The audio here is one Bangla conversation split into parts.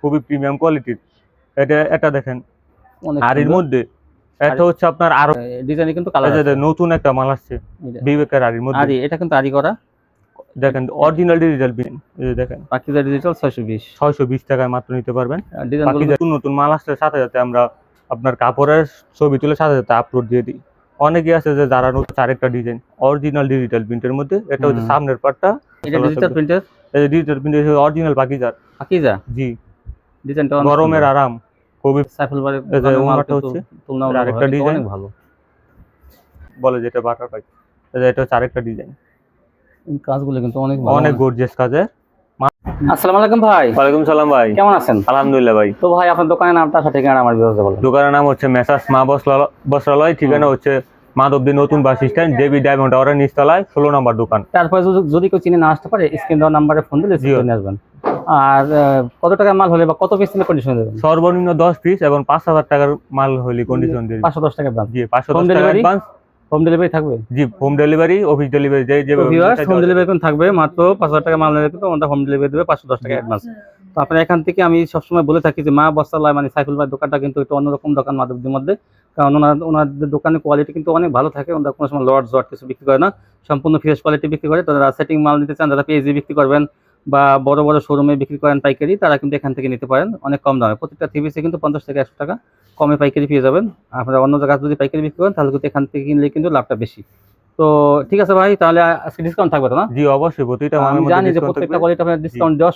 খুবই প্রিমিয়াম কোয়ালিটির এটা এটা দেখেন আর এর মধ্যে। এটা হচ্ছে আপনার আরও ডিজাইনে কিন্তু কালার যে নতুন একটা মাল আসছে বিবেকের আরির মধ্যে। আরি এটা কিন্তু আরি করা। দেখেন অরিজিনাল ডিজিটাল বিন এই যে দেখেন। পাকিজা ডিজিটাল ছয়শো বিশ। ছয়শো বিশ টাকায় মাত্র নিতে পারবেন। বাকি যে নতুন নতুন মাল আসছে সাথে সাথে আমরা আপনার কাপড়ের ছবি তুলে সাথে সাথে আপলোড দিয়ে দিই। অনেকে আছে যে যারা নতুন আরেকটা ডিজাইন অরিজিনাল ডিজিটাল প্রিন্টের মধ্যে। এটা হচ্ছে সামনের পার্টটা এটা ডিজিটাল প্রিন্টের এই ডিজিটাল প্রিন্ট অরিজিনাল পাকিজার। পাকিজা? জি। ডিজাইনটা গরমের আরাম খুবই সাইফুল আরেকটা ডিজাইন। অনেক ভালো। বলে যেটা বাটারফ্লাই এটা হচ্ছে আরেকটা ডিজাইন কাজগুলো কিন্তু অনেক অনেক গর্জিয়াস কাজের। আসসালামু আলাইকুম ভাই। ওয়ালাইকুম সালাম ভাই। কেমন আছেন? আলহামদুলিল্লাহ ভাই। তো ভাই আপনার দোকানের নামটা সাথে ঠিকানা আমার বলেন। দোকানের নাম হচ্ছে মা বস্ত্রালয় বস্ত্রালয় ঠিকানা হচ্ছে মাধবদী নতুন বাস স্ট্যান্ড দেবী ডায়মন্ড টাওয়ারের নিচতলায় ষোলো নম্বর দোকান। তারপরে যদি- কেউ চিনে না আসতে পারে স্ক্রিন দেওয়ার নাম্বারে ফোন দিলে জি। রিসিভ নিয়ে আসবেন। আর কত টাকার মাল হলে বা কত পিস নিলে কন্ডিশন দেবেন? সর্বনিম্ন দশ পিস এবং পাঁচ হাজার টাকার মাল হলে কন্ডিশন দিই। পাঁচশো দশ টাকা দাম জি পাঁচশো দশ টাকা অ্যাডভান্স হোম ডেলিভারি থাকবে? জি হোম ডেলিভারি অফিস ডেলিভারি যে যে হোম ডেলিভারি কিন্তু থাকবে মাত্র পাঁচ হাজার টাকা মাল নিলে কিন্তু আমাদের হোম ডেলিভারি দেবে পাঁচশো দশ টাকা অ্যাডভান্স তো আপনার এখান থেকে আমি সবসময় বলে থাকি যে মা বস্তালয় মানে সাইফুল ভাই দোকানটা কিন্তু একটু অন্যরকম দোকান মাধবদের মধ্যে। কারণ ওনার ওনাদের দোকানের কোয়ালিটি কিন্তু অনেক ভালো থাকে ওনারা কোনো সময় লট জট কিছু বিক্রি করে না। সম্পূর্ণ ফ্রেশ কোয়ালিটি বিক্রি করে তো যারা সেটিং মাল নিতে চান যারা পেজি বিক্রি করবেন বা বড় বড় শোরুমে বিক্রি করেন পাইকারি তারা কিন্তু এখান থেকে নিতে পারেন। অনেক কম দামে। প্রত্যেকটা থ্রি পিসে কিন্তু পঞ্চাশ থেকে একশো টাকা কমে পাইকারি পেয়ে যাবেন। আপনারা অন্য জায়গায় যদি পাইকারি বিক্রি করেন তাহলে কিন্তু এখান থেকে কিনলে কিন্তু লাভটা বেশি। তো ঠিক আছে ভাই তাহলে আজকে ডিসকাউন্ট থাকবে তো না? জি অবশ্যই। প্রতিটা আমি জানি যে প্রত্যেকটা কোয়ালিটি আপনার ডিসকাউন্ট দেওয়া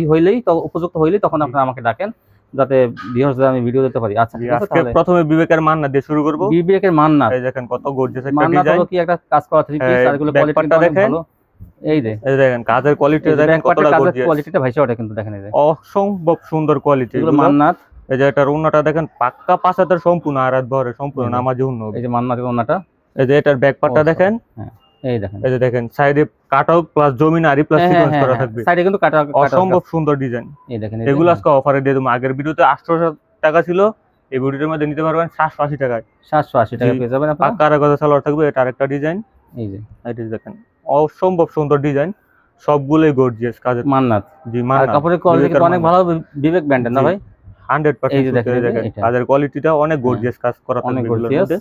ই হইলেই তো উপযুক্ত হইলেই তখন আপনারা আমাকে ডাকেন। যাতে ভিউয়ার্সদের আমি ভিডিও দিতে পারি। আচ্ছা ঠিক আছে আজকে তাহলে। প্রথমে বিবেকের মান্না দিয়ে শুরু করব। বিবেকের মান্নাত এই দেখেন কত গর্জিয়াস একটা ডিজাইন হলো কি একটা কাজ করা থ্রি পিস আর এগুলো কোয়ালিটি। ভালো। এই যে। এই দেখেন কাজের কোয়ালিটি দেখেন কতটা গর্জিয়াস কোয়ালিটিটা ভাইসা ওটা কিন্তু দেখেন এই যে। অসম্ভব সুন্দর কোয়ালিটি এগুলো মান্নাত। এই যে এটা রুনাটা দেখেন পাক্কা সম্পূর্ণ আরাত ভরে সম্পূর্ণ হুম। নামাজি উন্ন এই যে মান্নাতের ওনাটা এই যে এটার ব্যাক পার্টটা দেখেন। হ্যাঁ এই দেখেন। এই যে দেখেন সাইডে কাটাও প্লাস জমিন আরি প্লাস হ্যাঁ, সিকোয়েন্স হ্যাঁ, করা হ্যাঁ, থাকবে। সাইডে কিন্তু অসম্ভব সুন্দর ডিজাইন এই দেখেন এগুলো আজকে অফারে দিয়ে দেবো। আগের ভিডিওতে আটশোশো টাকা ছিল। এই ভিডিওর মধ্যে নিতে পারবেন সাতশো আশি টাকায়। সাতশো আশি টাকা পেয়ে যাবেন আপনারা। পাক্কা আরেক কথা সালোয়ার থাকবে এটা আরেকটা ডিজাইন এই যে দেখেন। অসম্ভব সুন্দর ডিজাইন সবগুলোই গর্জিয়াস কাজের। মান্নাত। জি আর কাপড়ের কোয়ালিটি অনেক ভালো বিবেক ব্র্যান্ডের না ভাই? হান্ড্রেড এই যে পার্সেন্ট দেখেন, এই যে দেখেন। এটা। কাজের কোয়ালিটিটা অনেক গর্জিয়াস কাজ করা gorgeous। মধ্যে।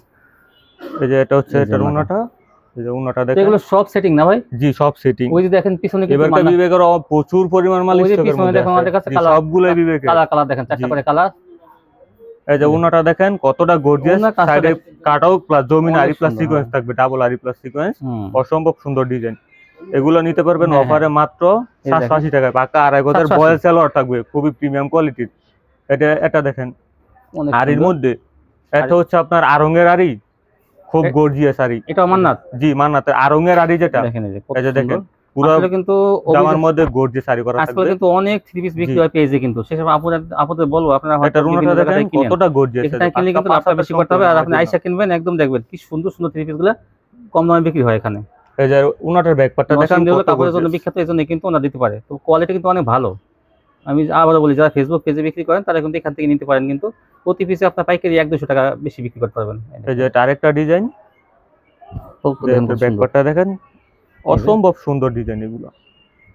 এই যে এটা হচ্ছে এটার ওনাটা। এই যে উন্নাটা তো দেখেন। এগুলো সব সেটিং না ভাই? জি সব সেটিং ওই যে দেখেন পিছনে এবারটা মান্নাত- বিবেকের প্রচুর পরিমাণ মাল ওই যে স্টকের পিছনে মধ্যে দেখুন আমাদের কাছে কালার- সবগুলোই বিবেকের। কালার কালার দেখেন চারটা করে কালার। এই যে উন্নাটা দেখেন কতটা গর্জিয়াস সাইডে কাটাও প্লাস জমিন আরি প্লাস সিকোয়েন্স। থাকবে ডাবল আরি প্লাস সিকোয়েন্স অসম্ভব সুন্দর ডিজাইন এগুলো নিতে পারবেন হ্যাঁ, হ্যাঁ। অফারে মাত্র সাতশো আশি টাকায়। পাকা আড়াই 780 বয়েল সালোয়ার থাকবে খুবই প্রিমিয়াম কোয়ালিটির এটা এটা দেখেন আরির মধ্যে। এটা হচ্ছে আপনার আরঙের আরি খুব গর্জিয়াস আরি এটা মান্নাত? জি মান্নাতে আরঙের আরি যেটা। দেখেন এই যে দেখেন। পুরো কিন্তু জামার মধ্যে গর্জিয়াস আরি করা আজকাল থাকবে। কিন্তু অনেক থ্রি পিস বিক্রি হয় পেজে কিন্তু। সেসব আপুদের আপুদের বলব আপনারা হয়তো রুনাটা দেখেন জায়গায় কিনেন। কতটা গর্জিয়াস কিনলে কিন্তু লাভটা বেশি করতে হবে আর আপনি আইসা কিনবেন একদম দেখবেন কি সুন্দর সুন্দর থ্রি পিস কম দামে বিক্রি হয় এখানে। এই যে উনাটার ব্যাক দেখেন নরসিংদী হলো কত কাপড়ের জন্য বিখ্যাত এই কিন্তু ওনারা দিতে পারে। তো কোয়ালিটি কিন্তু অনেক ভালো। আমি আবারও বলি যারা ফেসবুক পেজে বিক্রি করেন তারা কিন্তু এখান থেকে নিতে পারেন কিন্তু। প্রতি পিসে আপনার পাইকারি এক দুশো টাকা বেশি বিক্রি করতে পারবেন। এই যে এটা আরেকটা ডিজাইন দেখেন। অসম্ভব সুন্দর ডিজাইন এগুলো।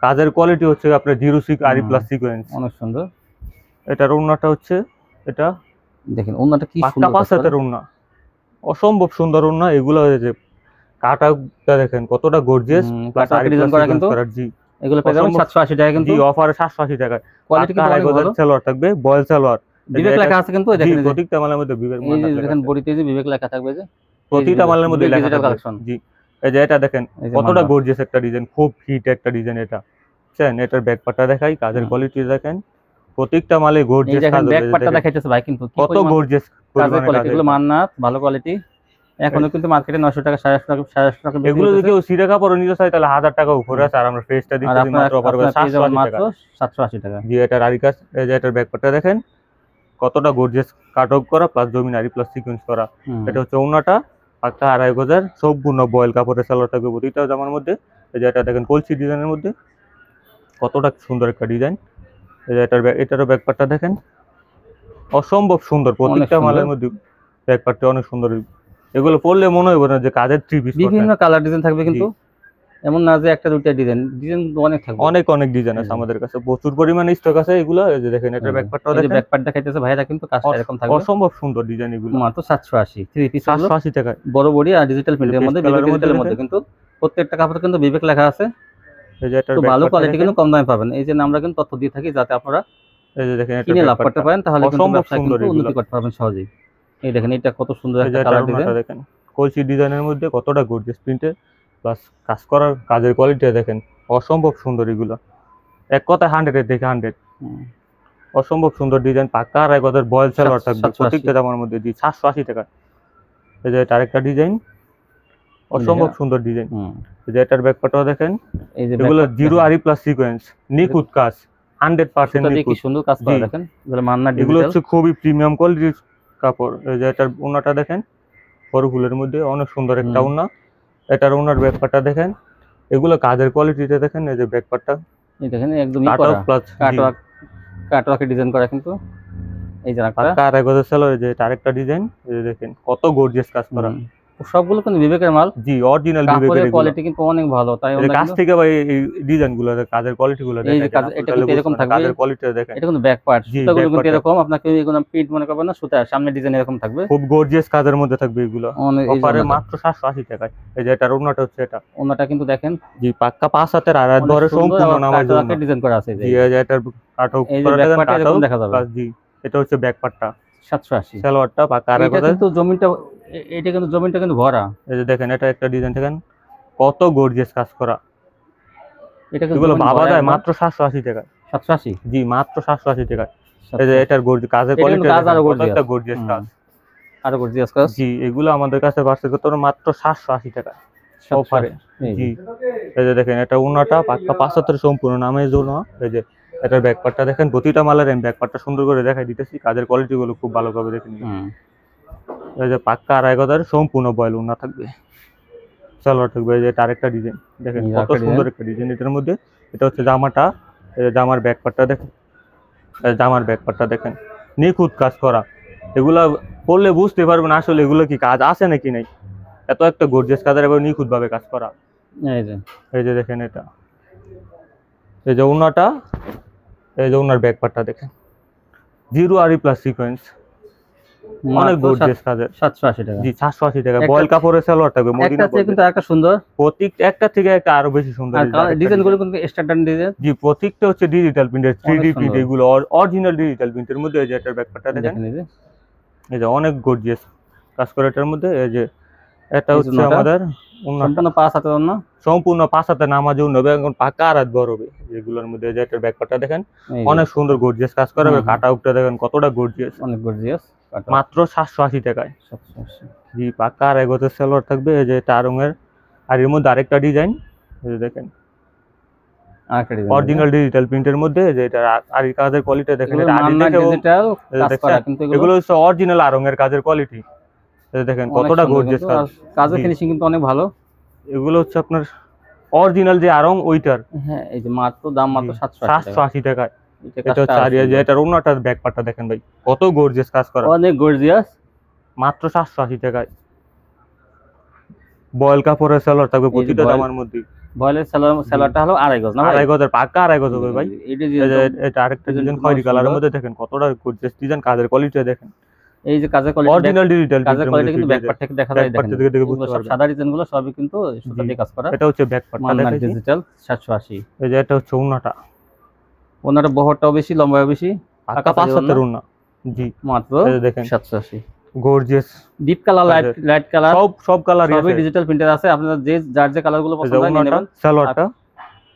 কাজের কোয়ালিটি হচ্ছে আপনার জিরো সিক আরি প্লাস সিকোয়েন্স অনেক সুন্দর। এটার উন্নাটা হচ্ছে এটা। দেখেন ওনাটা কি সুন্দর পাঁচ। হাতের উন্না অসম্ভব সুন্দর উন্না এগুলো হয়েছে কাটাটা দেখেন কতটা গর্জিয়াস প্লাস আরি design করা কিন্তু জি। এগুলো পেয়ে যাবেন অসম্ভব- সাতশো আশি টাকা কিন্তু। জি অফারে সাতশো আশি টাকায় কোয়ালিটি কিন্তু অনেক ভালো। সালোয়ার থাকবে বয়েল সালোয়ার। বিবেক লেখা আছে কিন্তু দেখেন প্রত্যেকটা মালের মধ্যে বিবেক মাল দেখেন বডিতে যে বিবেক লেখা থাকবে যে। প্রতিটা মালের মধ্যে লেখা থাকবে। জি। এই যে এটা দেখেন কতটা। গর্জিয়াস একটা ডিজাইন খুব হিট একটা ডিজাইন এটা। বুঝছেন? এটার ব্যাক পার্টটা দেখাই কাজের কোয়ালিটি দেখেন। প্রত্যেকটা মালে গর্জিয়াস কাজ ব্যাক দেখেন। দেখাইতেছে ভাই কিন্তু কত গর্জিয়াস কাজের কোয়ালিটি এগুলো মান্নাত ভালো কোয়ালিটি এখনও কিন্তু মার্কেটে নশো টাকা সাড়ে আটশো টাকা সাড়ে আটশো টাকা এগুলো যদি। কেউ সিরা কাপড় নিতে চায় তাহলে হাজার টাকা উপরে আছে আর আমরা ফ্রেশটা দিচ্ছি মাত্র অফার করে আপনার পেয়ে সাতশো যাবেন আশি মাত্র টাকা। জি এটার আরি কাজ এই যে এটার ব্যাক পার্টটা দেখেন কতটা গর্জিয়াস কাট অফ করা প্লাস জমিনারি প্লাস সিকোয়েন্স করা। এটা হচ্ছে ওনাটা পাক্কা আড়াই গজার সম্পূর্ণ বয়েল কাপড়ের সালোয়ার থাকবে প্রতিটা জামার মধ্যে। এই যে এটা দেখেন কলসি ডিজাইনের মধ্যে। কতটা সুন্দর একটা ডিজাইন। এই যে এটার এটারও ব্যাকপারটা দেখেন। অসম্ভব সুন্দর প্রতিটা। মালের মধ্যে ব্যাকপারটা অনেক সুন্দর। এগুলো পড়লে মনে হবে না যে কাজের থ্রি পিস বিভিন্ন কালার ডিজাইন থাকবে কিন্তু। এমন না যে একটা দুইটা ডিজাইন ডিজাইন অনেক থাকবে। অনেক অনেক ডিজাইন আছে আমাদের কাছে। প্রচুর পরিমাণে স্টক আছে এগুলো। এই যে দেখেন এটা। ব্যাকপার্টটাও এই দেখেন। ব্যাকপার্ট দেখাইতেছে ভাইরা কিন্তু কাজটা এরকম থাকবে। অসম্ভব সুন্দর ডিজাইন এগুলো। মাত্র সাতশো আশি থ্রি পিস সাতশো আশি টাকায় বড় বডি আর ডিজিটাল প্রিন্টের মধ্যে ডিজিটালের মধ্যে কিন্তু প্রত্যেকটা কাপড় কিন্তু বিবেক লেখা আছে। এই যে এটার তো ভালো কোয়ালিটি কিন্তু কম দামে পাবেন। এই যে আমরা কিন্তু তথ্য দিয়ে থাকি যাতে আপনারা এই যে দেখেন কিনে লাভ করতে পারেন তাহলে কিন্তু ব্যবসা কিন্তু উন্নতি। করতে পারবেন সহজেই। এই দেখেন এটা কত সুন্দর একটা কালার ডিজাইন দেখেন। কলসি ডিজাইনের মধ্যে কতটা গর্জিয়াস প্রিন্টে প্লাস কাজ করার কাজের কোয়ালিটি দেখেন অসম্ভব সুন্দর এগুলো। এক কথায় হান্ড্রেড দেখে হান্ড্রেড অসম্ভব সুন্দর ডিজাইন পাকা আর এক কথার বয়েল সেলার থাকবে। প্রত্যেকটা জামার মধ্যে দিয়ে সাতশো আশি টাকা। এই যে এটা আরেকটা ডিজাইন অসম্ভব সুন্দর ডিজাইন এই যে এটার ব্যাকপাটাও দেখেন এগুলো জিরো। আরি প্লাস সিকোয়েন্স নিখুঁত কাজ হান্ড্রেড পার্সেন্ট কি সুন্দর কাজ করা দেখেন? এগুলো মান্না এগুলো হচ্ছে খুবই প্রিমিয়াম কোয়ালিটির কাপড়। এই যে এটার ওনাটা দেখেন বড় ফুলের মধ্যে অনেক সুন্দর একটা ওনা। এটার ওনার ব্যাকপারটা দেখেন। এগুলো কাজের কোয়ালিটিটা দেখেন এই যে ব্যাকপারটা এই দেখেন একদম কাটওয়ার্ক কাট করা প্লাস কাটওয়ার্ক কাটওয়ার্কে ডিজাইন করা কিন্তু। এই যে আর এক হাজার সেলো এই যে এটা আরেকটা ডিজাইন এই যে দেখেন কত গর্জিয়াস কাজ করা। সবগুলো কিন্তু বিবেকের মাল। জি অরিজিনাল বিবেকের কোয়ালিটি কিন্তু অনেক ভালো তাই কিন্তু- থেকে ভাই এই ডিজাইনগুলো কাজের কোয়ালিটি গুলো দেখেন কাজ- এটা কিন্তু এরকম থাকবে। কাজের কোয়ালিটি দেখেন। এটা কিন্তু ব্যাক পার্ট সুতাগুলো কিন্তু এরকম আপনাকে এগুলো প্রিন্ট মনে করবেন না সুতা সামনে ডিজাইন এরকম থাকবে। খুব গর্জিয়াস কাজের মধ্যে থাকবে এগুলো। অফারে মাত্র সাতশো আশি টাকায়। এই যে এটার ওনাটা হচ্ছে এটা। ওনাটা কিন্তু দেখেন। জি পাক্কা পাঁচ হাতের আর হাত ধরে সম্পূর্ণ নামার জন্য ডিজাইন করা আছে জি এই যে এটার কাট এই যে back part টা এরকম দেখা যাবে। জি এটা হচ্ছে ব্যাক পার্টটা সাতশো আশি। সালোয়ারটা আর কিন্তু জমিনটা এটা কিন্তু জমিনটা কিন্তু ভরা। এই যে দেখেন এটা একটা ডিজাইন দেখেন কত গর্জিয়াস কাজ করা। এটা কিন্তু ভাবা যায় মাত্র সাতশো আশি টাকা সাতশো আশি? জি মাত্র সাতশো আশি টাকা এই যে এটার গর্জি কাজের এটা কিন্তু কোয়ালিটি কাজ একটা গর্জিয়াস কাজ। আরও গর্জিয়াস কাজ। জি এগুলো আমাদের কাছে পার্সেল করতে মাত্র সাতশো আশি টাকা অফারে জি। এই যে দেখেন এটা উনাটা পাক্কা পাঁচ হাতের সম্পূর্ণ নামে জন্য এই যে এটার ব্যাকপার্টটা দেখেন প্রতিটা মালের আমি ব্যাকপার্টটা সুন্দর করে দেখাই দিতেছি। কাজের কোয়ালিটি গুলো খুব ভালোভাবে দেখে নিন। এই যে পাক্কা আড়াই গজার সম্পূর্ণ বয়েল উনা থাকবে। সালোয়ার থাকবে এই যে এটা আরেকটা ডিজাইন দেখেন কত সুন্দর একটা ডিজাইন এটার মধ্যে এটা হচ্ছে জামাটা এই যে জামার ব্যাকপার্টটা দেখেন। জামার ব্যাকপার্টটা দেখেন। নিখুঁত কাজ করা। এগুলা পড়লে বুঝতে পারবেন আসলে এগুলো কি কাজ আছে নাকি নাই। এত একটা গর্জিয়াস কাজের এবার নিখুঁত ভাবে কাজ করা। এই যে। এই যে দেখেন এটা। এই যে উনাটা এই যে উনার ব্যাকপার্টটা দেখেন। জিরো আরি প্লাস সিকোয়েন্স অনেক গর্জিয়াস কাজের। সাতশো আশি টাকা। জি সাতশো আশি টাকা। বয়েল কাপড়ের সালোয়ার থাকবে একটা মদিনা চেয়ে কিন্তু একটা সুন্দর। প্রতীক একটা থেকে একটা আরও বেশি সুন্দর ডিজাইনগুলো কিন্তু স্ট্যান্ডার্ড ডিজাইন জি প্রতীকটা হচ্ছে ডিজিটাল প্রিন্টের থ্রি ডি প্রিন্ট সুন্দর। এগুলো। অরিজিনাল ডিজিটাল প্রিন্টের মধ্যে এই যে এটার ব্যাকপার্টটা দেখেন দেখেন। এই যে এই যে অনেক গর্জিয়াস কাজ করে এটার মধ্যে এই যে এটা হচ্ছে আমাদের সম্পূর্ণ পাঁচ হাতের অন্য? সম্পূর্ণ পাঁচ হাতে নামাজ হবে এখন পাকা আর হাত বড় হবে। এগুলোর মধ্যে এই যে এটার ব্যাকপার্টটা দেখেন অনেক সুন্দর গর্জিয়াস কাজ করা হবে। কাটা উকটা দেখেন কতটা গর্জিয়াস অনেক গর্জিয়াস মাত্র সাতশো আশি টাকায়। জি পাকা আর এগোতে সালোয়ার থাকবে। এই যে চার রঙের। আর এর মধ্যে আরেকটা ডিজাইন এই দেখেন। আরেকটা ডিজাইন অরিজিনাল ডিজিটাল প্রিন্টের মধ্যে যে এটা আর- কাজের কোয়ালিটি দেখেন এটা ডিজিটাল এগুলো হচ্ছে অরিজিনাল আরঙের কাজের কোয়ালিটি দেখেন কতটা গর্জিয়াস কাজ। কাজের ফিনিশিং কিন্তু অনেক ভালো। এগুলো হচ্ছে আপনার অরিজিনাল যে আরং ওইটার। হ্যাঁ এই যে মাত্র দাম মাত্র জি, সাতশো সাতশো আশি এটা হচ্ছে যে এটার অন্যটার ব্যাক পার্টটা দেখেন ভাই কত গর্জিয়াস কাজ করা। অনেক গর্জিয়াস মাত্র সাতশো আশি টাকায়। বয়েল কাপড়ের সেলর থাকবে প্রতিটা জামার মধ্যে। বয়েলের সেলার সেলারটা হলো আড়াই গজ না আড়াই গজের পাক্কা আড়াই গজ হবে ভাই। এটা যে যে এটা আরেকটা ডিজাইন ডিজাইন খয়েরি কালারের মধ্যে দেখেন কতটা গর্জিয়াস ডিজাইন কাজের কোয়ালিটি দেখেন। এই যে কাজের কোয়ালিটি অরিজিনাল ডিজিটাল কাজের কোয়ালিটি কিন্তু ব্যাকপার্ট থেকে দেখা যায় দেখেন। থেকে দেখে বুঝতে পারবেন। সাদা ডিজাইনগুলো সবই কিন্তু সুতা দিয়ে কাজ করা। এটা হচ্ছে ব্যাক মান্না দেখাচ্ছি ডিজিটাল সাতশো আশি। এই যে এটা হচ্ছে উন্নাটা ওনার বহরটাও বেশি লম্বাও বেশি। পাঁচ হাতের উন্না জি। মাত্র এই যে দেখেন। সাতশো আশি। Gorgeous deep colour light light colour সব সব কালার সবই ডিজিটাল প্রিন্টার আছে। আপনারা যে যার যে কালারগুলো পছন্দ হয় নিয়ে নেবেন। সালোয়ারটা।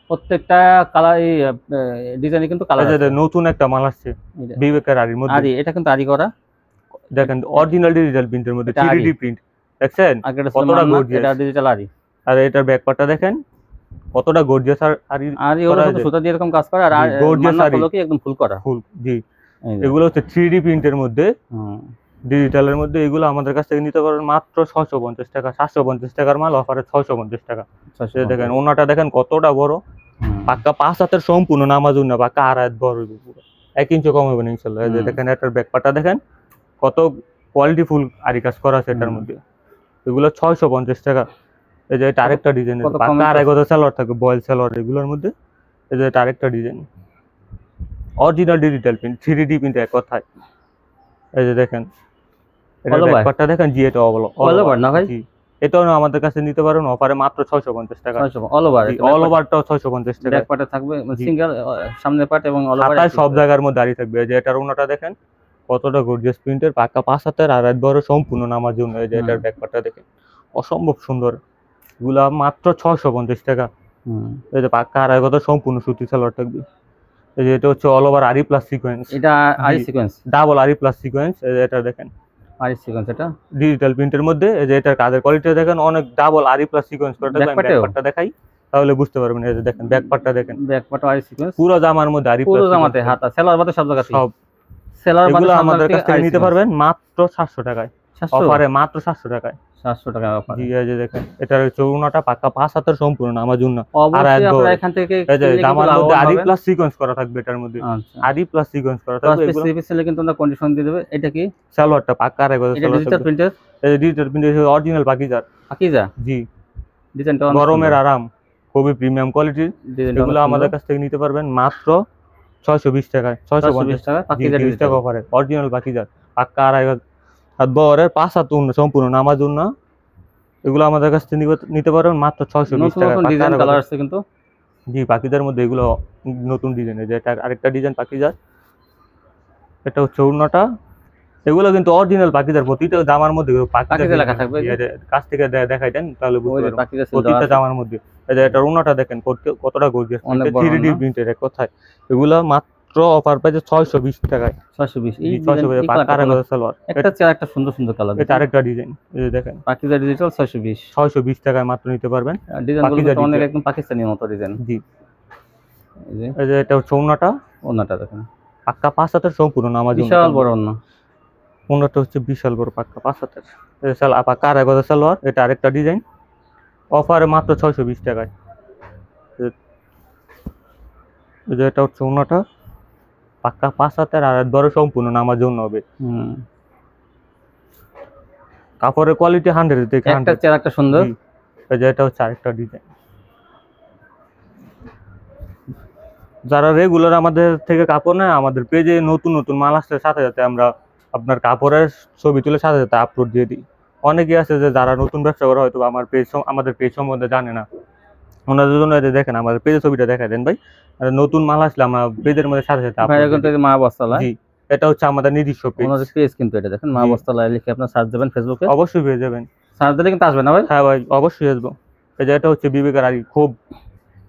প্রত্যেকটা কালার এই ডিজাইনে কিন্তু কালার যে নতুন একটা মাল আসছে। বিবেকের আরির মধ্যে। আরি এটা কিন্তু আরি করা। দেখেন অরিজিনাল ডিজিটাল প্রিন্টের মধ্যে থ্রি প্রিন্ট দেখছেন? কতটা gorgeous। এটা ডিজিটাল আরি আর এটার ব্যাক পার্টটা দেখেন কতটা গর্জিয়াস আর আরি আরি শুধু যায়। সুতা দিয়ে এরকম কাজ করে আর gorgeous আরি। হলো কি একদম ফুল করা। ফুল জি। এগুলো হচ্ছে থ্রি ডি প্রিন্টের মধ্যে ডিজিটালের মধ্যে এগুলো আমাদের কাছ থেকে নিতে পারেন মাত্র ছয়শো পঞ্চাশ টাকা সাতশো পঞ্চাশ টাকার মাল অফারে ছয়শো পঞ্চাশ টাকা। দেখেন। ওনাটা দেখেন কতটা বড়। পাক্কা পাঁচ হাতের সম্পূর্ণ নামাজুন না পাক্কা আর হাত বড় এক ইঞ্চি কম হবে না ইনশাল্লাহ। দেখেন এটার ব্যাকপাটা দেখেন কত কোয়ালিটি ফুল আরি কাজ করা আছে এটার মধ্যে? এগুলো ছয়শো পঞ্চাশ টাকা। এই যে এটা আরেকটা ডিজাইন আড়াই গজ সালোয়ার থাকবে বয়েল সালোয়ার এগুলোর মধ্যে। এই যে এটা আরেকটা design original digital print three D print এক কথায়। এই যে দেখেন এটা All দেখেন জি এটা অল over না ভাই? এটাও আমাদের কাছে নিতে পারেন অফারে মাত্র ছয়শো পঞ্চাশ টাকা। অল ওভার অল ওভারটাও ছয়শো পঞ্চাশ টাকা। ব্যাক পার্টে থাকবে সিঙ্গেল সামনের পার্ট এবং অল ওভার সব জায়গার মধ্যে দাঁড়িয়ে থাকবে। যে এটার ওনাটা দেখেন কতটা গর্জিয়াস প্রিন্টের পাক্কা পাঁচ হাতের আর এক বড় সম্পূর্ণ নামার জন্য এই যে এটার হুম। ব্যাকপার্টটা দেখেন। অসম্ভব সুন্দর। এগুলা মাত্র ছয়শো পঞ্চাশ টাকা। এই যে পাক্কা আড়াই কথা সম্পূর্ণ সুতি সালোয়ার থাকবে। এই যে এটা হচ্ছে অল ওভার আরি প্লাস সিকোয়েন্স এটা আরি সিকোয়েন্স ডাবল আরি প্লাস সিকোয়েন্স এই যে এটা দেখেন। আরি সিকোয়েন্স এটা? ডিজিটাল প্রিন্টের মধ্যে এই যে এটার কাজের কোয়ালিটি দেখেন অনেক ডাবল আরি প্লাস সিকোয়েন্স করে ব্যাকপার্টটা দেখাই তাহলে বুঝতে পারবেন। এই যে দেখেন ব্যাকপার্টটা দেখেন। ব্যাক পার্ট আরি সিকোয়েন্স পুরো জামার মধ্যে আরি পুরো জামাতে হাতা সেলার বাদে সব জায়গা সব। সেলার এগুলো আমাদের কাছ থেকে নিতে পারবেন মাত্র সাতশো টাকায়। 700 অফারে মাত্র সাতশো টাকায়। 700 টাকা অফার জি এই যে দেখেন এটার চৌনাটা পাঁচ হাতের সম্পূর্ণ আমার জন্য। আপনারা এখান থেকে এই যে জামার মধ্যে আরি হবেন। প্লাস সিকোয়েন্স করা থাকবে এটার মধ্যে। আরি প্লাস সিকোয়েন্স করা থাকবে এগুলো। কিন্তু আমরা কন্ডিশন দিয়ে দেবে। এটা কি? সালোয়ারটা আড়াই গজ এটা ডিজিটাল প্রিন্টের এই যে ডিজিটাল প্রিন্ট অরিজিনাল পাকিজার। আকিজা জি। ডিজাইনটা গরমের আরাম খুবই প্রিমিয়াম কোয়ালিটির এগুলো আমাদের কাছ থেকে নিতে পারবেন মাত্র ছয়শো বিশ টাকায় ছয়শো পঞ্চাশ। টাকা জি টাকা অফারে অরিজিনাল বাকিজার পাক্কা আড়াই আর বরের পাঁচ হাত উন্ন সম্পূর্ণ নামাজ উন্ন এগুলো আমাদের কাছ থেকে নিতে পারবেন মাত্র ছয়শো বিশ টাকা ডিজাইন কালার আসছে কিন্তু। জি পাখিদের মধ্যে এগুলো নতুন ডিজাইনের যে আরেকটা ডিজাইন পাখিজার এটা হচ্ছে উন্নটা এগুলো কিন্তু অরিজিনাল পাখিজার প্রতিটা জামার মধ্যে পাখিজার লেখা থাকবে কাছ থেকে দেখাই দেন তাহলে বুঝতে পারবেন। প্রতিটা জামার মধ্যে। এটা উন্নটা দেখেন কতটা গর্জিয়াস প্রিন্টের কথায়। এগুলো মাত্র অফার পাইছে ছয়শো বিশ টাকায়। 620 এই ছয়শো ডিজাইন এই পাক্কা কালারটা আড়াই কোনো- গজ সালোয়ার একটা চেয়ার একটা সুন্দর সুন্দর কালার এটা আরেকটা ডিজাইন এই যে দেখেন। পাকিজা ডিজিটাল 620 ছয়শো বিশ টাকায় মাত্র নিতে পারবেন। ডিজাইন তো অনেক একদম পাকিস্তানি মতো ডিজাইন জি। এই যে। এটা হচ্ছে ওনাটা দেখেন। পাক্কা পাঁচ হাতের সম্পূর্ণ নামাজ বিশাল বড় ওনা পনেরোটা হচ্ছে বিশাল বড় পাক্কা পাঁচ হাতের। পাক্কা আড়াই গজের সালোয়ার এটা আরেকটা ডিজাইন। অফারে মাত্র ছয়শো বিশ টাকায়। এই যে এটা হচ্ছে অন্যটা। পাক্কা পাঁচ হাতের আর দরে সম্পূর্ণ নামার জন্য হবে। কাপড়ের কোয়ালিটি হান্ড্রেড থেকে একটা হান্ড্রেড চেয়ার একটা সুন্দর। এই যে এটা হচ্ছে আরেকটা ডিজাইন। যারা রেগুলার আমাদের থেকে কাপড় নেয় আমাদের পেজে নতুন নতুন মাল আসলে সাথে সাথে আমরা আপনার কাপড়ের ছবি তুলে সাথে সাথে আপলোড দিয়ে দিই। অনেকে আছে যে যারা নতুন ব্যবসা করে হয়তো আমার পেজ আমাদের পেজ সম্বন্ধে জানে না। ওনাদের জন্য দেখেন আমাদের পেজের ছবিটা দেখা দেন ভাই। নতুন মাল আসলে আমরা পেজের মধ্যে সাথে সাথে এখন মা বস্তালা জি এটা হচ্ছে আমাদের নিজস্ব পেজ ওনাদের পেজ কিন্তু এটা দেখেন মা। বস্তালা লিখে আপনার সার্চ দেবেন ফেসবুকে অবশ্যই পেয়ে যাবেন। সার্চ দিলে কিন্তু আসবে না ভাই? হ্যাঁ ভাই অবশ্যই আসব। এই যে এটা হচ্ছে বিবেকের আরি খুব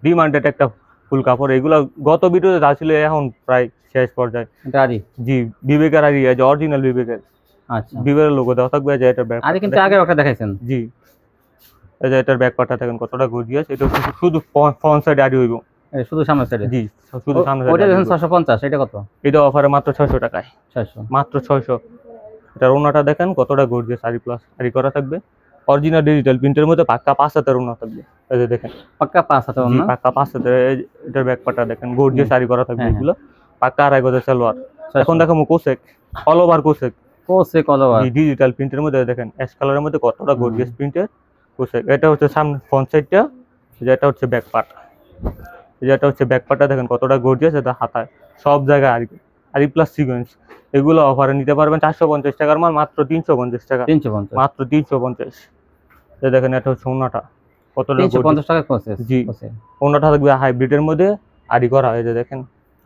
ডিমান্ডেড একটা ফুল কাপড়। এগুলো গত ভিডিওতে যা ছিল এখন প্রায় শেষ পর্যায়ে। এটা আরি জি বিবেকের আরি যে অরিজিনাল বিবেকের। আচ্ছা। বিবেকের লোগো দেওয়া থাকবে যে এটার ব্যাক আরি কিন্তু আগে একটা দেখাইছেন। জি। এই যে এটার ব্যাক পার্টটা দেখেন কতটা গর্জিয়াস এটা শুধু শুধু ফ্রন্ট সাইড আরি হইব। শুধু সামনের সাইডে জি শুধু সামনে ওইটা side দেখেন আরি হইবো। ছশো পঞ্চাশ এটা কত? এটা অফারে মাত্র ছয়শো টাকায়। ছয়শো। মাত্র ছয়শো। এটার ওনাটা দেখেন কতটা গর্জিয়াস আরি প্লাস আরি করা থাকবে। অরিজিনাল ডিজিটাল প্রিন্টের মধ্যে পাক্কা পাঁচ হাতের ওনা থাকবে। এই যে দেখেন। পাক্কা পাঁচ হাতে জি, না পাক্কা পাঁচ হাতের এটার ব্যাক পার্টটা দেখেন গর্জিয়াস আরি করা থাকবে হ্যাঁ, হ্যাঁ। এগুলো। পাক্কা আড়াই গজের সালোয়ার। এখন দেখো কোসেক অল ওভার কোসেক। কোসে কলওয়ার ডিজিটাল প্রিন্টের মধ্যে দেখেন অ্যাশ কালারের মধ্যে কতটা। গর্জিয়াস প্রিন্টের কোসেক। এটা হচ্ছে সামনে ফ্রন্ট সাইডটা যেটা হচ্ছে ব্যাক পার্ট যেটা হচ্ছে ব্যাক পার্টটা দেখেন কতটা গর্জিয়াস এটা হাতায়। সব জায়গায় আরি আরি প্লাস সিকোয়েন্স এগুলো অফারে নিতে পারবেন চারশো পঞ্চাশ টাকার মাল মাত্র তিনশো পঞ্চাশ টাকা। তিনশো পঞ্চাশ। মাত্র তিনশো পঞ্চাশ। দেখেন এটা হচ্ছে ওনাটা। পঞ্চাশ টাকা জি। ওনাটা থাকবে হাইব্রিডের মধ্যে আরি করা যে দেখেন।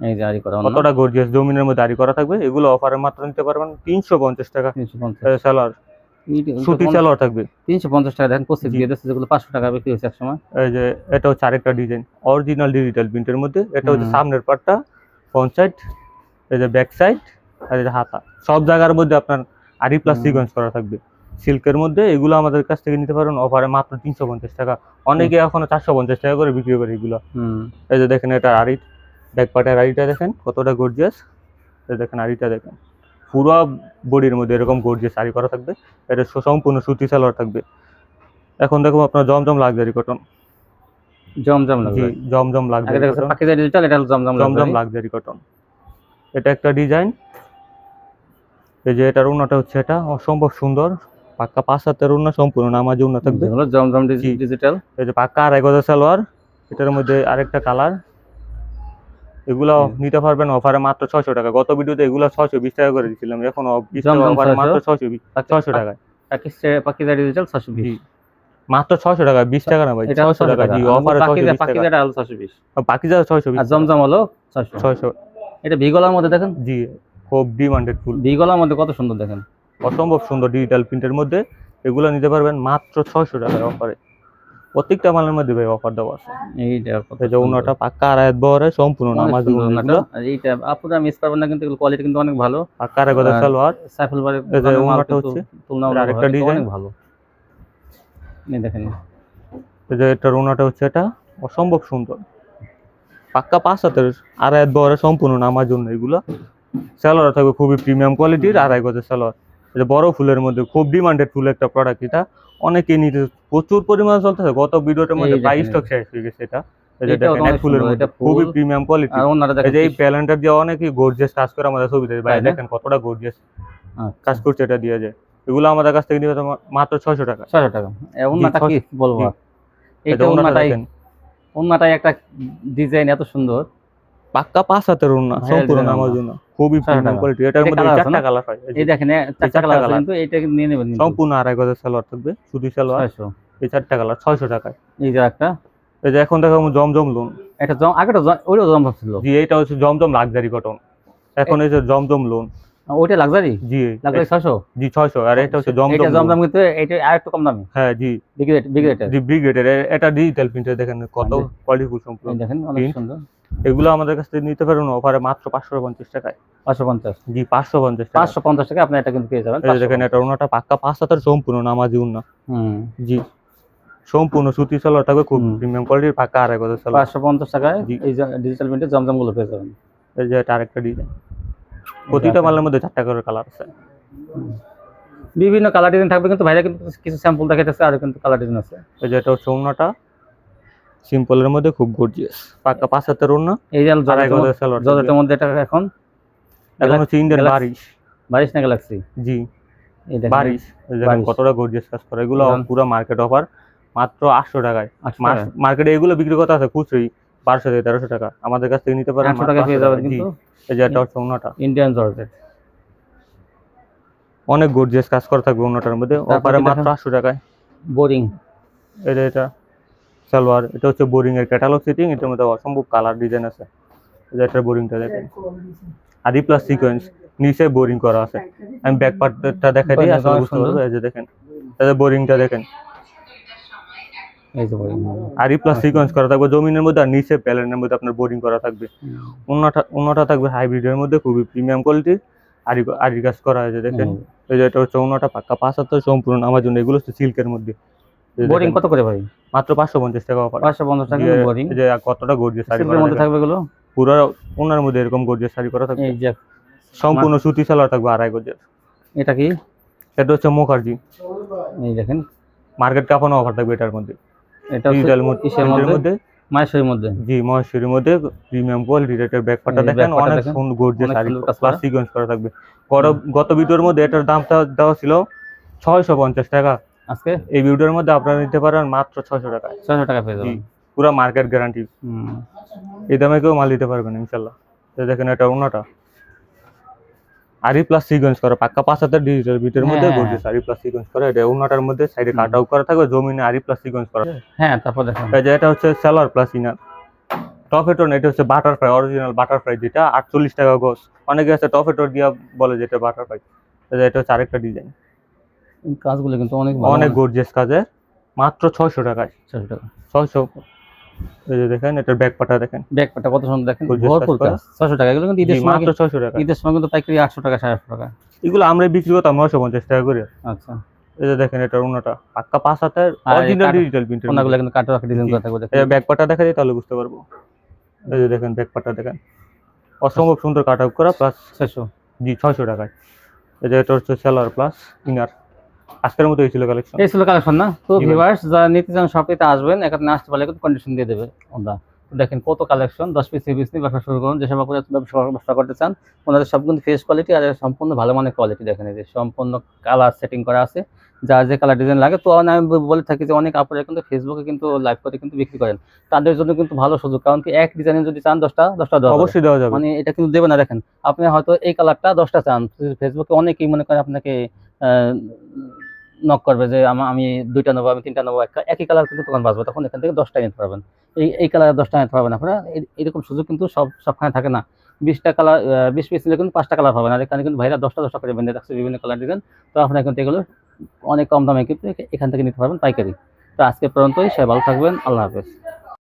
এই যে আরি করা কতটা গর্জিয়াস জমিনের মধ্যে আরি করা থাকবে? এগুলো অফারে মাত্র নিতে পারবেন। তিনশো পঞ্চাশ টাকা। সুতি থাকবে। তিনশো পঞ্চাশ টাকা দেখেন কোসে দিয়ে দিচ্ছে যেগুলো পাঁচশো টাকা বিক্রি হয়েছে একসময়। এই যে এটা হচ্ছে আরেকটা ডিজাইন অরিজিনাল ডিজিটাল প্রিন্টের মধ্যে। এটা হচ্ছে সামনের পার্টটা ফ্রন্ট সাইড এই যে ব্যাক সাইড আর এই যে হাতা। সব জায়গার মধ্যে আপনার আরি প্লাস। সিকোয়েন্স করা থাকবে। সিল্কের মধ্যে এগুলো আমাদের কাছ থেকে নিতে পারেন। অফারে মাত্র তিনশো পঞ্চাশ টাকা। অনেকে এখনও চারশো পঞ্চাশ টাকা করে বিক্রি করে এগুলো। এই যে দেখেন এটা আড়ি ব্যাক পার্টের আড়িটা দেখেন কতটা গর্জিয়াস দেখেন আড়িটা দেখেন। পুরো বডির মধ্যে এরকম গর্জিয়াস আড়ি করা থাকবে। এটা সম্পূর্ণ সুতি সালোয়ার থাকবে। এখন দেখো আপনার জমজম লাগজারি কটন জমজম লাগবে জমজম লাক্সারি দেখা ডিজিটাল এটা জমজম জমজম লাক্সারি কটন এটা একটা ডিজাইন এই যে এটার ওনাটা হচ্ছে এটা। অসম্ভব সুন্দর। পাক্কা পাঁচ হাতের উন্না সম্পূর্ণ নামাজি উন্না থাকবে। জমজম। ডিজিটাল এই যে পাক্কা আড়াই গজের সালোয়ার। এটার মধ্যে আরেকটা কালার এগুলো নিতে পারবেন অফারে মাত্র ছয়শো টাকা। গত ভিডিওতে এগুলো ছয়শো বিশ টাকা করে দিয়েছিলাম এখন অফারে মাত্র ছয়শো? ছয়শো টাকায়। পাকিজা ডিজিটাল ছশো বিশ। মাত্র ছয়শো টাকা বিশ টাকা না ভাই ছয়শো টাকা জি অফারে ছয়শো টাকা। পাকিজাটা হলো ছশো বিশ। যা ছয়শো বিশ জমজম হলো ছশো ছয়শো। এটা ভিগলার মধ্যে দেখেন? জি খুব ডিমান্ডেড ফুল। ভিগলার মধ্যে কত সুন্দর দেখেন? অসম্ভব সুন্দর ডিজিটাল প্রিন্টের মধ্যে এগুলো নিতে পারবেন মাত্র ছয়শো টাকায় অফারে প্রত্যেকটা মালের মধ্যে ভাই অফার দেওয়া আছে। এইটা যে। উন্নটা পাক্কা আড়াই বহরে সম্পূর্ণ নামাজ এইটা আপনারা মিস করবেন না কিন্তু কোয়ালিটি কিন্তু অনেক ভালো। পাক্কা আড়াই আর সালোয়ার। সাইফুল ওড়নাটা কিন্তু হচ্ছে, তুলনামূলক আরেকটা design। অনেক ভালো। এই দেখেন। এই যে এটার উন্নটা হচ্ছে এটা অসম্ভব সুন্দর। পাক্কা পাঁচ হাতের আড়াই বহরে সম্পূর্ণ নামার জন্য এগুলো। সালোয়ার থাকবে খুবই প্রিমিয়াম কোয়ালিটির আড়াই গজের সালোয়ার। যে বড় ফুলের মধ্যে খুব ডিমান্ডেড ফুল একটা প্রোডাক্ট এটা। অনেকেই নিতে প্রচুর পরিমাণে চলতেছে। গত ভিডিওটার মধ্যে প্রাইস এটা। স্টক শেষ হয়ে গেছে এটা। অনেক খুবই প্রিমিয়াম কোয়ালিটি এই প্যালেন্টার দিয়ে অনেকেই গর্জিয়াস কাজ করে আমাদের ছবিতে ভাই তাই দেখেন কতটা গর্জিয়াস আচ্ছা, কাজ করছে এটা দিয়ে যায় এগুলো আমাদের কাছ থেকে নিবে মাত্র ছয়শো টাকা। ছয়শো টাকা। কি বলব? একটা ডিজাইন এত সুন্দর। পাক্কা পাঁচ হাতের ওড়না না সম্পূর্ণ আমার। জন্য খুবই প্রিমিয়াম কোয়ালিটি এটার মধ্যে চারটা কালার হয় এই দেখেন চারটা কালার আছে কিন্তু এটা নিয়ে নেবেন সম্পূর্ণ আড়াই গজের সালোয়ার থাকবে শুধু সালোয়ার। ছয়শো। এই চারটা কালার ছয়শো টাকায়। এই যে একটা। এই যে এখন দেখো জমজম লোন এটা জম আগেটা তো ওই জম ছিল। জি এটা হচ্ছে জমজম লাক্সারি কটন এখন এই যে জমজম লোন ওইটা লাক্সারি জি। লাক্সারি ছয়শো? জি ছয়শো। আর এটা হচ্ছে এটা জমজম loan। জমজম কিন্তু এটা আর একটু কম দামি। হ্যাঁ জি। জি এটা ডিজিটাল প্রিন্টার দেখেন কত। কোয়ালিটিফুল সম্পূর্ণ দেখেন অনেক সুন্দর। এগুলো আমাদের কাছ থেকে নিতে অফারে মাত্র পাঁচশো পঞ্চাশ টাকায়। পাঁচশো পঞ্চাশ। জি পাঁচশো পঞ্চাশ টাকা। পাঁচশো পঞ্চাশ টাকা আপনি এটা কিন্তু পেয়ে যাবেন এই দেখেন এটা ওনাটা পাক্কা পাঁচ হাতের সম্পূর্ণ নামাজি উন্না হুম। জি। সম্পূর্ণ সুতি সালোয়ার থাকবে খুব। প্রিমিয়াম কোয়ালিটির পাক্কা আড়াই গজের সালোয়ার। পাঁচশো পঞ্চাশ টাকায় জি। এই ডিজিটাল প্রিন্টের জমজমগুলো পেয়ে যাবেন। এই যে এটা আরেকটা ডিজাইন প্রতিটা মালের মধ্যে চারটা করে কালার আছে। বিভিন্ন কালার ডিজাইন থাকবে কিন্তু ভাইরা কিন্তু কিছু স্যাম্পল দেখাইতেছে আর কিন্তু কালার ডিজাইন আছে। এই যে এটা হচ্ছে সিম্পলের মধ্যে খুব গর্জিয়াস পাক্কা পাঁচ হাতের ওনা এই যে সালোয়ার মধ্যে এটা এখন এখন হচ্ছে ইন্ডিয়ান বারিশ বারিশ না গ্যালাক্সি জি। বারিশ কতটা গর্জিয়াস কাজ করে। এগুলো। পুরো মার্কেট অফার মাত্র আটশো টাকায়। মার্কেটে এগুলো বিক্রি করতে আছে খুচরোই। বারোশো থেকে তেরোশো টাকা। আমাদের কাছ থেকে নিতে পারেন মাত্র টাকা পেয়ে যাবেন কিন্তু? এই যে এটা হচ্ছে ওনাটা ইন্ডিয়ান জর্জেট অনেক গর্জিয়াস কাজ করা থাকবে ওনাটার মধ্যে। অফারে মাত্র আটশো টাকায়। বোরিং যে এটা সালোয়ার এটা হচ্ছে বোরিং এর ক্যাটালগ সিটিং এটার মধ্যে অসম্ভব কালার ডিজাইন আছে। যে এটার বোরিংটা দেখেন। আদি প্লাস সিকোয়েন্স নিচে বোরিং করা আছে। আমি ব্যাক পার্টটা দেখাই দিই আসলে বুঝতে। পারবে এই যে দেখেন যে বোরিংটা দেখেন। যে প্লাস সিকোয়েন্স করা থাকবে জমিনের মধ্যে আর নিচে প্যালেনের মধ্যে আপনার বোরিং করা থাকবে। অন্যটা অন্যটা থাকবে হাইব্রিডের মধ্যে খুবই প্রিমিয়াম কোয়ালিটির আরি আরি কাজ করা হয়েছে দেখেন। এই যে এটা হচ্ছে অন্যটা পাক্কা পাঁচ হাজার সম্পূর্ণ আমার জন্য এগুলো হচ্ছে সিল্কের মধ্যে। বোরিং কত করে ভাই? মাত্র পাঁচশো পঞ্চাশ টাকা পাঁচশো পঞ্চাশ টাকা বোরিং যে কতটা গর্জিয়াস শাড়ি মধ্যে থাকবে? এগুলো? পুরো ওনার মধ্যে এরকম গর্জিয়াস শাড়ি করা থাকবে। সম্পূর্ণ সুতি সালোয়ার থাকবে আড়াই গর্জিয়াস এটা কি? এটা হচ্ছে মুখার্জি। এই দেখেন। মার্কেট কাপানো অফার থাকবে এটার মধ্যে। এটা কিসের মধ্যে? মধ্যে মধ্যে। জি মহেশ্বরীর মধ্যে প্রিমিয়াম কোয়ালিটির এটার ব্যাকপাটা এই দেখেন অনেক সুন্দর গর্জিয়াস শাড়ি প্লাস সিকোয়েন্স করা। থাকবে। গত- ভিডিওর মধ্যে এটার দামটা দেওয়া ছিল ছয়শো পঞ্চাশ টাকা। আজকে? এই ভিডিওর মধ্যে আপনারা নিতে পারেন মাত্র ছয়শো টাকায় ছয়শো টাকা পেয়ে যাবেন। পুরো মার্কেট গ্যারান্টি। এই দামে কেউ মাল দিতে পারবেন ইনশাল্লাহ। তো দেখেন এটা অন্যটা আরি প্লাস সিকোয়েন্স করা পাক্কা পাঁচ হাজার ডিজিটাল বিটের মধ্যে। গর্জিয়াস আরি প্লাস সিকোয়েন্স করা এটা অন্যটার মধ্যে সাইডে কাট আউট করা থাকবে জমিনে আরি প্লাস সিকোয়েন্স করা। হ্যাঁ তারপর দেখেন এই যে এটা হচ্ছে সেলার প্লাস ইনার টফেটন এটা হচ্ছে বাটারফ্লাই অরিজিনাল বাটারফ্লাই যেটা আটচল্লিশ টাকা গোস। অনেকে আছে টফেটর দিয়া বলে যেটা বাটারফ্লাই এটা হচ্ছে আরেকটা ডিজাইন কাজগুলো কিন্তু অনেক অনেক গর্জিয়াস কাজে মাত্র ছয়শো টাকায়। ছয়শো টাকা। ছয়শো এই যে দেখেন এটার ব্যাক পাটা দেখেন। ব্যাগটা কত সুন্দর দেখেন ভরপুর কাজ করা। কাজ ছয়শো টাকা এগুলো কিন্তু ঈদের সময় মাত্র ছয়শো টাকা। ঈদের সময় কিন্তু পাইকারি আটশো টাকা সাড়ে আটশো টাকা। এগুলো আমরা বিক্রি করতাম নয়শো পঞ্চাশ টাকা করে। আচ্ছা। এই যে দেখেন এটার পাক্কা পাঁচ হাতের অরিজিনাল ডিজিটাল প্রিন্টের ওনাগুলো কিন্তু কাটো রাখা ডিজাইন করা থাকবে দেখেন। এই ব্যাক পাটা দেখা যায় তাহলে বুঝতে পারব। এই যে দেখেন ব্যাক পাটা দেখেন। অসম্ভব সুন্দর কাট আউট করা প্লাস ছয়শো। জি ছয়শো টাকায়। এই যে এটা হচ্ছে সেলার প্লাস ইনার আজকের মতো এই ছিল কালেকশন এই ছিল কালেকশন না? তো ভিউয়ার্স যারা নিতে চান শপেতে আসবেন এখানে আসতে পারলে কিন্তু কন্ডিশন দিয়ে দেবে ওরা দেখেন কত কালেকশন দশ পিস পিস নিয়ে ব্যবসা শুরু করুন। যেসব আপনারা ব্যবসা করতে চান ওনাদের সব কিন্তু ফেস কোয়ালিটি আর সম্পূর্ণ ভালো মানের কোয়ালিটি দেখেন এই যে সম্পূর্ণ কালার সেটিং করা আছে। যার যে কালার ডিজাইন লাগে তো আমি বলে থাকি যে অনেক আপনারা কিন্তু ফেসবুকে কিন্তু লাইভ করে কিন্তু বিক্রি করেন। তাদের জন্য কিন্তু ভালো সুযোগ কারণ কি এক ডিজাইনের যদি চান দশটা দশটা অবশ্যই দেওয়া যাবে। মানে এটা কিন্তু দেবে না দেখেন। আপনি হয়তো এই কালারটা দশটা চান ফেসবুকে অনেকেই মনে করেন আপনাকে নক করবে যে আমা- আমি দুইটা নেব, আমি তিনটা নেব একই কালার কিন্তু তখন বাঁচবে, তখন এখান থেকে দশটা নিতে পারবেন। এই এই কালার দশটা নিতে পারবেন আপনারা এরকম সুযোগ কিন্তু সব, সবখানে থাকে না। বিশটা কালার বিশ পিস নিলে কিন্তু পাঁচটা কালার পাবেন, আর এখানে কিন্তু ভাইরা দশটা দশটা করে বেঁধে রাখছে, বিভিন্ন কালার ডিজাইন তো আপনারা কিন্তু এগুলো অনেক কম দামে কিন্তু এখান থেকে নিতে পারবেন পাইকারি। তো আজকে পর্যন্তই, সবাই ভালো থাকবেন, আল্লাহ হাফেজ।